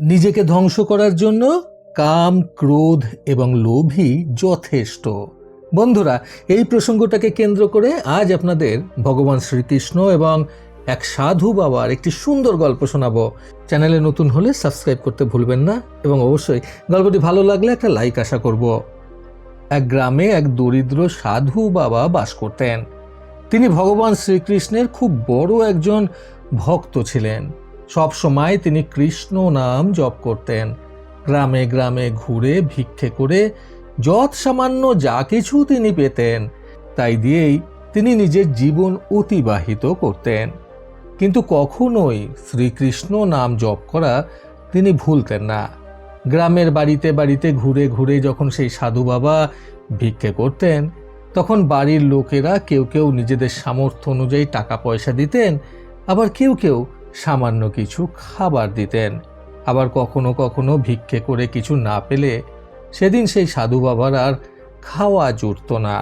নিজেকে ধ্বংস করার জন্য কাম, ক্রোধ এবং লোভই যথেষ্ট। বন্ধুরা, এই প্রসঙ্গটাকে কেন্দ্র করে আজ আপনাদের ভগবান শ্রীকৃষ্ণ এবং এক সাধু বাবার একটি সুন্দর গল্প শোনাবো। চ্যানেলে নতুন হলে সাবস্ক্রাইব করতে ভুলবেন না এবং অবশ্যই গল্পটি ভালো লাগলে একটা লাইক আশা করব। এক গ্রামে এক দরিদ্র সাধু বাবা বাস করতেন। তিনি ভগবান শ্রীকৃষ্ণের খুব বড় একজন ভক্ত ছিলেন। সব সময় তিনি কৃষ্ণ নাম জপ করতেন। গ্রামে গ্রামে ঘুরে ভিক্ষে করে যৎ সামান্য যা কিছু তিনি পেতেন, তাই দিয়েই তিনি নিজের জীবন অতিবাহিত করতেন। কিন্তু কখনোই শ্রীকৃষ্ণ নাম জপ করা তিনি ভুলতেন না। গ্রামের বাড়িতে বাড়িতে ঘুরে ঘুরে যখন সেই সাধু বাবা ভিক্ষে করতেন, তখন বাড়ির লোকেরা কেউ কেউ নিজেদের সামর্থ্য অনুযায়ী টাকা পয়সা দিতেন, আবার কেউ কেউ সামান্য কিছু খাবার দিতেন। আবার কখনো কখনো ভিক্ষে করে কিছু না পেলে সেদিন সেই সাধু বাবার আর খাওয়া জুটত না।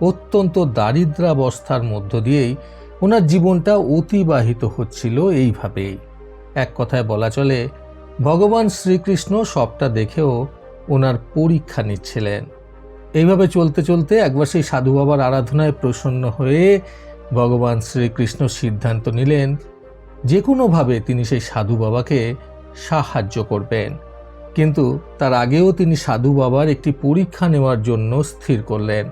অত্যন্ত দারিদ্রাবস্থার মধ্য দিয়েই ওনার জীবনটা অতিবাহিত হচ্ছিল এইভাবেই। এক কথায় বলা চলে, ভগবান শ্রীকৃষ্ণ সবটা দেখেও ওনার পরীক্ষা নিচ্ছিলেন। এইভাবে চলতে চলতে একবার সেই সাধু বাবার আরাধনায় প্রসন্ন হয়ে ভগবান শ্রীকৃষ্ণ সিদ্ধান্ত নিলেন যে কোনোভাবে তিনি সেই সাধু বাবাকে সাহায্য করবেন। কিন্তু তার আগেও তিনি সাধু বাবার একটি পরীক্ষা নেওয়ার জন্য স্থির করলেন।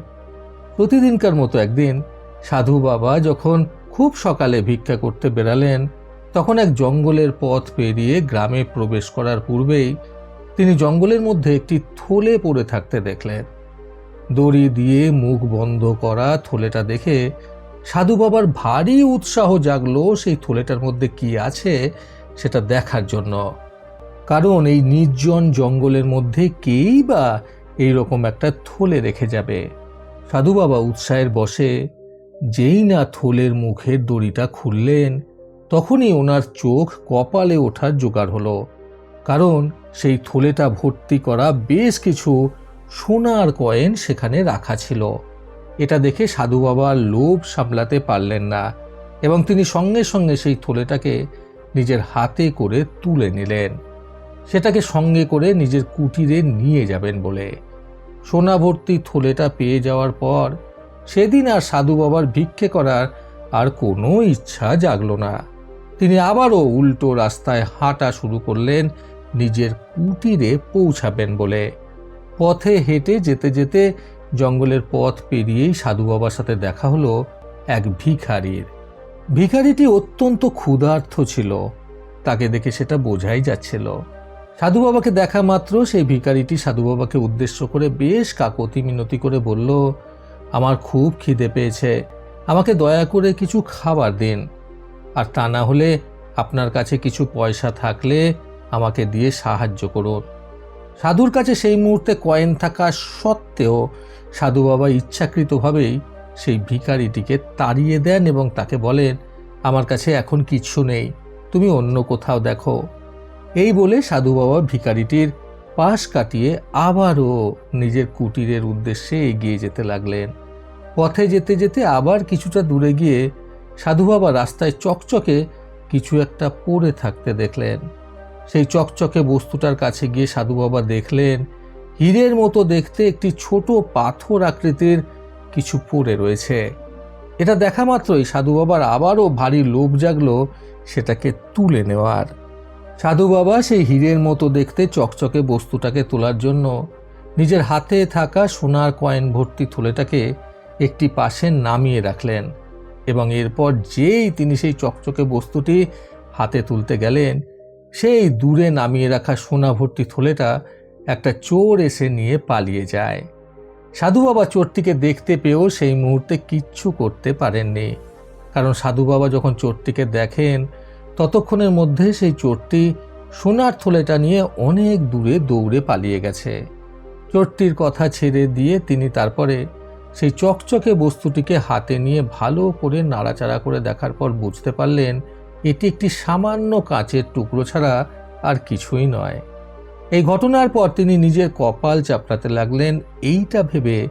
প্রতিদিনকার মতো একদিন সাধু বাবা যখন খুব সকালে ভিক্ষা করতে বেরালেন তখন এক জঙ্গলের পথ পেরিয়ে গ্রামে প্রবেশ করার পূর্বেই তিনি জঙ্গলের মধ্যে একটি থলে পড়ে থাকতে দেখলেন। দড়ি দিয়ে মুখ বন্ধ করা থলেটা দেখে সাধু বাবার ভারী উৎসাহ জাগলো সেই থলেটার মধ্যে কি আছে সেটা দেখার জন্য। কারণ এই নির্জন জঙ্গলের মধ্যে কেই বা এইরকম একটা থলে রেখে যাবে। সাধু বাবা উৎসাহের বসে যেই না থলের মুখের দড়িটা খুললেন, তখনই ওনার চোখ কপালে ওঠার জোগাড় হলো। কারণ সেই থলেটা ভর্তি করা বেশ কিছু সোনার কয়েন সেখানে রাখা ছিল। এটা দেখে সাধু বাবা লোভ সামলাতে পারলেন না এবং তিনি সঙ্গে সঙ্গে সেই থলেটাকে নিজের হাতে করে তুলে নিলেন। সেটাকে সঙ্গে করে নিজের কুটিরে নিয়ে যাবেন বলে। সোনা ভর্তি থলেটা পেয়ে যাওয়ার পর সেদিন আর সাধু বাবার ভিক্ষে করার আর কোনো ইচ্ছা জাগলো না। তিনি আবারও উল্টো রাস্তায় হাঁটা শুরু করলেন নিজের কুটিরে পৌঁছাবেন বলে। পথে হেঁটে যেতে যেতে জঙ্গলের পথ পেরিয়েই সাধু বাবার সাথে দেখা হলো এক ভিখারির। ভিখারিটি অত্যন্ত ক্ষুধার্থ ছিল। তাকে দেখে সেটা বোঝাই যাচ্ছিল। সাধু বাবাকে দেখা মাত্র সেই ভিখারিটি সাধু বাবাকে উদ্দেশ্য করে বেশ কাকতি মিনতি করে বলল, আমার খুব খিদে পেয়েছে। আমাকে দয়া করে কিছু খাবার দিন। আর তা না হলে আপনার কাছে কিছু পয়সা থাকলে আমাকে দিয়ে সাহায্য করুন। সাধুর কাছে সেই মুহূর্তে কয়েন থাকা সত্ত্বেও সাধু বাবা ইচ্ছাকৃতভাবেই সেই ভিখারিটিকে তাড়িয়ে দেন এবং তাকে বলেন, আমার কাছে এখন কিচ্ছু নেই, তুমি অন্য কোথাও দেখো। এই বলে সাধু বাবা ভিখারিটির পাশ কাটিয়ে আবারও নিজের কুটিরের উদ্দেশ্যে এগিয়ে যেতে লাগলেন। পথে যেতে যেতে আবার কিছুটা দূরে গিয়ে সাধু বাবা রাস্তায় চকচকে কিছু একটা পড়ে থাকতে দেখলেন। সেই চকচকে বস্তুটার কাছে গিয়ে সাধু বাবা দেখলেন, হীরের মতো দেখতে একটি ছোট পাথর আকৃতির কিছু পড়ে রয়েছে। এটা দেখা মাত্রই সাধু বাবার আবারও ভারী লোভ জাগলো সেটাকে তুলে নেওয়ার। সাধু বাবা সেই হীরের মতো দেখতে চকচকে বস্তুটাকে তোলার জন্য নিজের হাতে থাকা সোনার কয়েন ভর্তি থলেটাকে একটি পাশে নামিয়ে রাখলেন এবং এরপর যেই তিনি সেই চকচকে বস্তুটি হাতে তুলতে গেলেন সেই দূরে নামিয়ে রাখা সোনা ভর্তি থলেটা একটা চোর এসে নিয়ে পালিয়ে যায়। সাধু বাবা চোরটিকে দেখতে পেয়েও সেই মুহূর্তে কিচ্ছু করতে পারেননি। কারণ সাধু বাবা যখন চোরটিকে দেখেন, ততক্ষণের মধ্যে সেই চোরটি সোনার থলেটা নিয়ে অনেক দূরে দৌড়ে পালিয়ে গেছে। চোরটির কথা ছেড়ে দিয়ে তিনি তারপরে সেই চকচকে বস্তুটিকে হাতে নিয়ে ভালো করে নাড়াচাড়া করে দেখার পর বুঝতে পারলেন এটি একটি সামান্য কাঁচের টুকরো ছাড়া আর কিছুই নয়। এই ঘটনার পর তিনি নিজের কপাল চাপড়াতে লাগলেন, এইটা ভেবে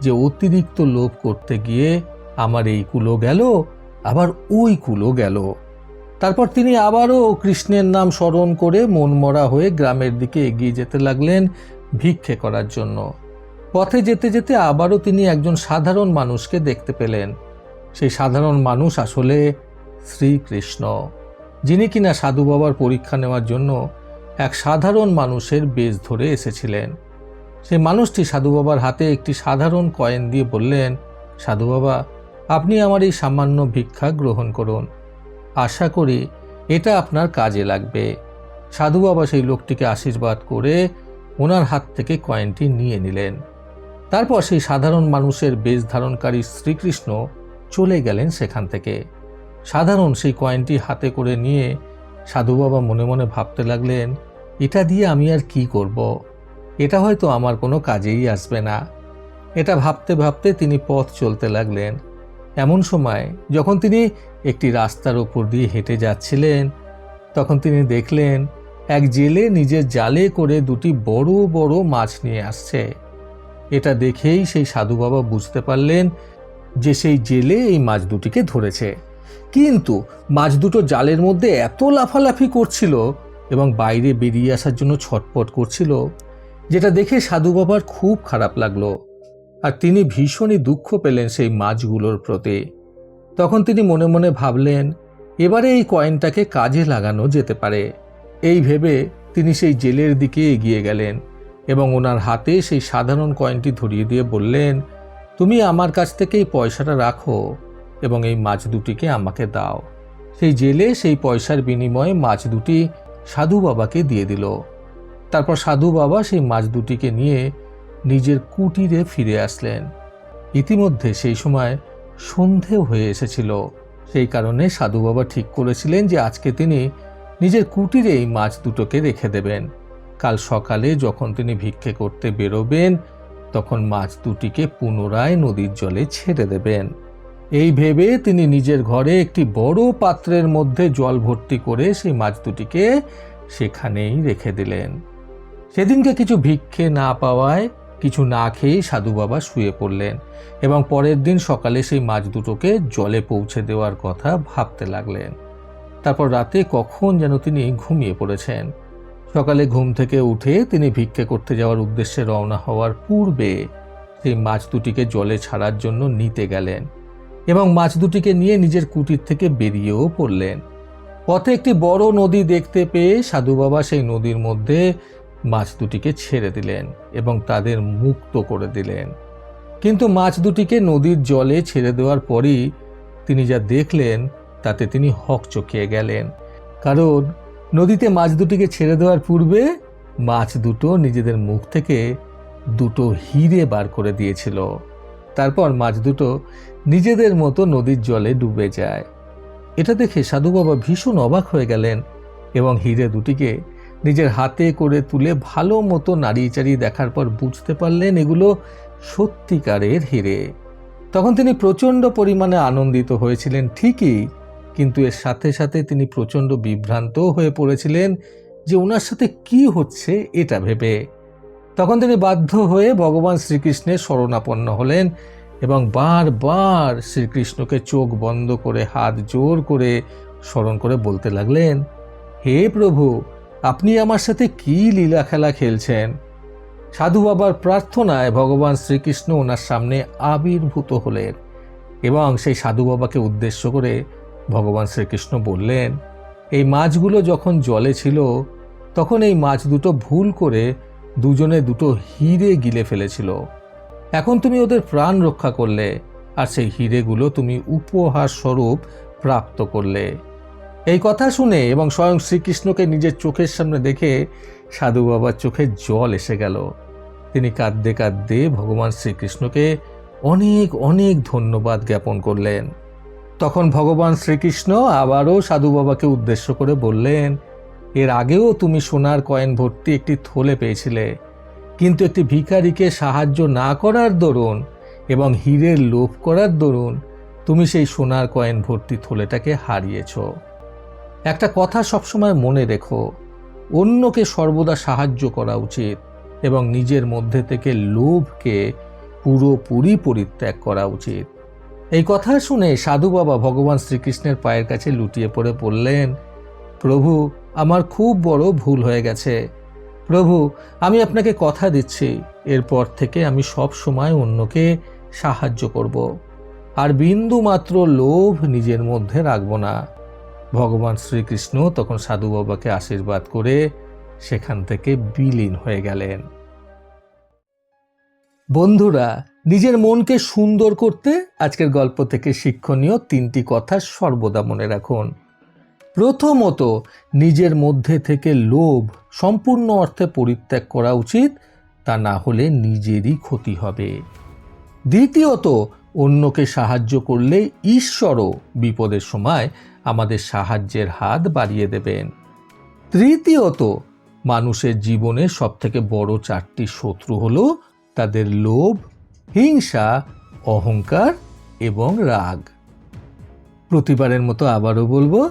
যে অতিরিক্ত লোভ করতে গিয়ে আমার এই কুলো গেল, আবার ওই কুলো গেল। তারপর তিনি আবারও কৃষ্ণের নাম স্মরণ করে মনমরা হয়ে গ্রামের দিকে এগিয়ে যেতে লাগলেন ভিক্ষে করার জন্য। পথে যেতে যেতে আবারও তিনি একজন সাধারণ মানুষকে দেখতে পেলেন। সেই সাধারণ মানুষ আসলে শ্রীকৃষ্ণ, যিনি কিনা সাধু বাবার পরীক্ষা নেওয়ার জন্য এক সাধারণ মানুষের বেশ ধরে এসেছিলেন। সেই মানুষটি সাধু বাবার হাতে একটি সাধারণ কয়েন দিয়ে বললেন, সাধু বাবা, আপনি আমার এই সামান্য ভিক্ষা গ্রহণ করুন। আশা করি এটা আপনার কাজে লাগবে। সাধু বাবা সেই লোকটিকে আশীর্বাদ করে ওনার হাত থেকে কয়েনটি নিয়ে নিলেন। তারপর সেই সাধারণ মানুষের বেশ ধারণকারী শ্রীকৃষ্ণ চলে গেলেন সেখান থেকে। সাধারণ সেই কয়েনটি হাতে করে নিয়ে সাধু বাবা মনে মনে ভাবতে লাগলেন, এটা দিয়ে আমি আর কি করব। এটা হয়তো আমার কোনো কাজেই আসবে না। এটা ভাবতে ভাবতে তিনি পথ চলতে লাগলেন। এমন সময় যখন তিনি একটি রাস্তার ওপর দিয়ে হেঁটে যাচ্ছিলেন, তখন তিনি দেখলেন, এক জেলে নিজের জালে করে দুটি বড় বড় মাছ নিয়ে আসছে। এটা দেখেই সেই সাধু বাবা বুঝতে পারলেন যে সেই জেলে এই মাছ দুটিকে ধরেছে। কিন্তু মাছ দুটো জালের মধ্যে এত লাফালাফি করছিল এবং বাইরে বেরিয়ে আসার জন্য ছটপট করছিল, যেটা দেখে সাধু বাবার খুব খারাপ লাগল। আর তিনি ভীষণই দুঃখ পেলেন সেই মাছগুলোর প্রতি। তখন তিনি মনে মনে ভাবলেন, এবারে এই কয়েনটাকে কাজে লাগানো যেতে পারে। এই ভেবে তিনি সেই জেলের দিকে এগিয়ে গেলেন এবং ওনার হাতে সেই সাধারণ কয়েনটি ধরিয়ে দিয়ে বললেন, তুমি আমার কাছ থেকে এই পয়সাটা রাখো। এবং এই মাছ দুটিকে আমাকে দাও। সেই জেলে সেই পয়সার বিনিময়ে মাছ দুটি সাধু বাবাকে দিয়ে দিল। তারপর সাধু বাবা সেই মাছ দুটিকে নিয়ে নিজের কুটিরে ফিরে আসলেন। ইতিমধ্যে সেই সময় সন্ধে হয়ে এসেছিল। সেই কারণে সাধু বাবা ঠিক করেছিলেন যে আজকে তিনি নিজের কুটিরে এই মাছ দুটোকে রেখে দেবেন। কাল সকালে যখন তিনি ভিক্ষে করতে বেরোবেন, তখন মাছ দুটিকে পুনরায় নদীর জলে ছেড়ে দেবেন। এই ভেবে তিনি নিজের ঘরে একটি বড় পাত্রের মধ্যে জল ভর্তি করে সেই মাছ দুটিকে সেখানেই রেখে দিলেন। সেদিনকে কিছু ভিক্ষে না পাওয়ায় কিছু না খেয়েই সাধু বাবা শুয়ে পড়লেন এবং পরের দিন সকালে সেই মাছ দুটোকে জলে পৌঁছে দেওয়ার কথা ভাবতে লাগলেন। তারপর রাতে কখন যেন তিনি ঘুমিয়ে পড়েছেন। সকালে ঘুম থেকে উঠে তিনি ভিক্ষে করতে যাওয়ার উদ্দেশ্যে রওনা হওয়ার পূর্বে সেই মাছ দুটিকে জলে ছাড়ার জন্য নিতে গেলেন। এবং মাছ দুটিকে নিয়ে নিজের কুটির থেকে বেরিয়েও পড়লেন। পথে একটি বড় নদী দেখতে পেয়ে সাধু বাবা সেই নদীর মধ্যে মাছ দুটিকে ছেড়ে দিলেন এবং তাদের মুক্ত করে দিলেন। কিন্তু মাছ দুটিকে নদীর জলে ছেড়ে দেওয়ার পরই তিনি যা দেখলেন, তাতে তিনি হক চকিয়ে গেলেন। কারণ নদীতে মাছ দুটিকে ছেড়ে দেওয়ার পূর্বে মাছ দুটো নিজেদের মুখ থেকে দুটো হিরে বার করে দিয়েছিল। তারপর মাছ দুটো নিজেদের মতো নদীর জলে ডুবে যায়। এটা দেখে সাধু বাবা ভীষণ অবাক হয়ে গেলেন এবং হিরে দুটিকে নিজের হাতে করে তুলে ভালো মতো নাড়িয়ে চাড়িয়ে দেখার পর বুঝতে পারলেন এগুলো সত্যিকারের হিরে। তখন তিনি প্রচণ্ড পরিমাণে আনন্দিত হয়েছিলেন ঠিকই, কিন্তু এর সাথে সাথে তিনি প্রচণ্ড বিভ্রান্ত হয়ে পড়েছিলেন যে ওনার সাথে কি হচ্ছে এটা ভেবে। তখন তিনি বাধ্য হয়ে ভগবান শ্রীকৃষ্ণের শরণাপন্ন হলেন এবং বারবার শ্রীকৃষ্ণকে চোখ বন্ধ করে, হাত জোর করে স্মরণ করে বলতে লাগলেন, হে প্রভু, আপনি আমার সাথে কি লীলা খেলা খেলছেন? সাধু বাবার প্রার্থনায় ভগবান শ্রীকৃষ্ণ ওনার সামনে আবির্ভূত হলেন এবং সেই সাধু বাবাকে উদ্দেশ্য করে ভগবান শ্রীকৃষ্ণ বললেন, এই মাছগুলো যখন জলে ছিল, তখন এই মাছ দুটো ভুল করে দুজনে দুটো হিরে গিলে ফেলেছিল। এখন তুমি ওদের প্রাণ রক্ষা করলে, আর সেই হিরেগুলো তুমি উপহার স্বরূপ প্রাপ্ত করলে। এই কথা শুনে এবং স্বয়ং শ্রীকৃষ্ণকে নিজের চোখের সামনে দেখে সাধু বাবার চোখে জল এসে গেল। তিনি কাঁদতে কাঁদতে ভগবান শ্রীকৃষ্ণকে অনেক অনেক ধন্যবাদ জ্ঞাপন করলেন। তখন ভগবান শ্রীকৃষ্ণ আবারও সাধু বাবাকে উদ্দেশ্য করে বললেন, এর আগেও তুমি সোনার কয়েন ভর্তি একটি থলে পেয়েছিলে কিন্তু একটি ভিখারিকে সাহায্য না করার দরুন এবং হীরের লোভ করার দরুন তুমি সেই সোনার কয়েন ভর্তি থলেটাকে হারিয়েছ। একটা কথা সবসময় মনে রেখো, অন্যকে সর্বদা সাহায্য করা উচিত এবং নিজের মধ্যে থেকে লোভকে পুরোপুরি পরিত্যাগ করা উচিত। এই কথা শুনে সাধু বাবা ভগবান শ্রীকৃষ্ণের পায়ের কাছে লুটিয়ে পড়ে বললেন, প্রভু, আমার খুব বড় ভুল হয়ে গেছে। প্রভু, আমি আপনাকে কথা দিচ্ছি। এরপর থেকে আমি সব সময় অন্যকে সাহায্য করব। আর বিন্দু মাত্র লোভ নিজের মধ্যে রাখব না। ভগবান শ্রীকৃষ্ণ তখন সাধু বাবাকে আশীর্বাদ করে সেখান থেকে বিলীন হয়ে গেলেন। বন্ধুরা, নিজের মনকে সুন্দর করতে আজকের গল্প থেকে শিক্ষণীয় তিনটি কথা সর্বদা মনে রাখুন। প্রথমত নিজের মধ্যে থেকে লোভ সম্পূর্ণ অর্থে পরিত্যাগ করা উচিত, তা না হলে নিজেরই ক্ষতি হবে। দ্বিতীয়ত, অন্যকে সাহায্য করলে ঈশ্বরও বিপদের সময় আমাদের সাহায্যের হাত বাড়িয়ে দেবেন। তৃতীয়ত, মানুষের জীবনে সবথেকে বড় চারটি শত্রু হলো তাদের লোভ, হিংসা, অহংকার এবং রাগ। প্রতিবারের মতো আবারও বলব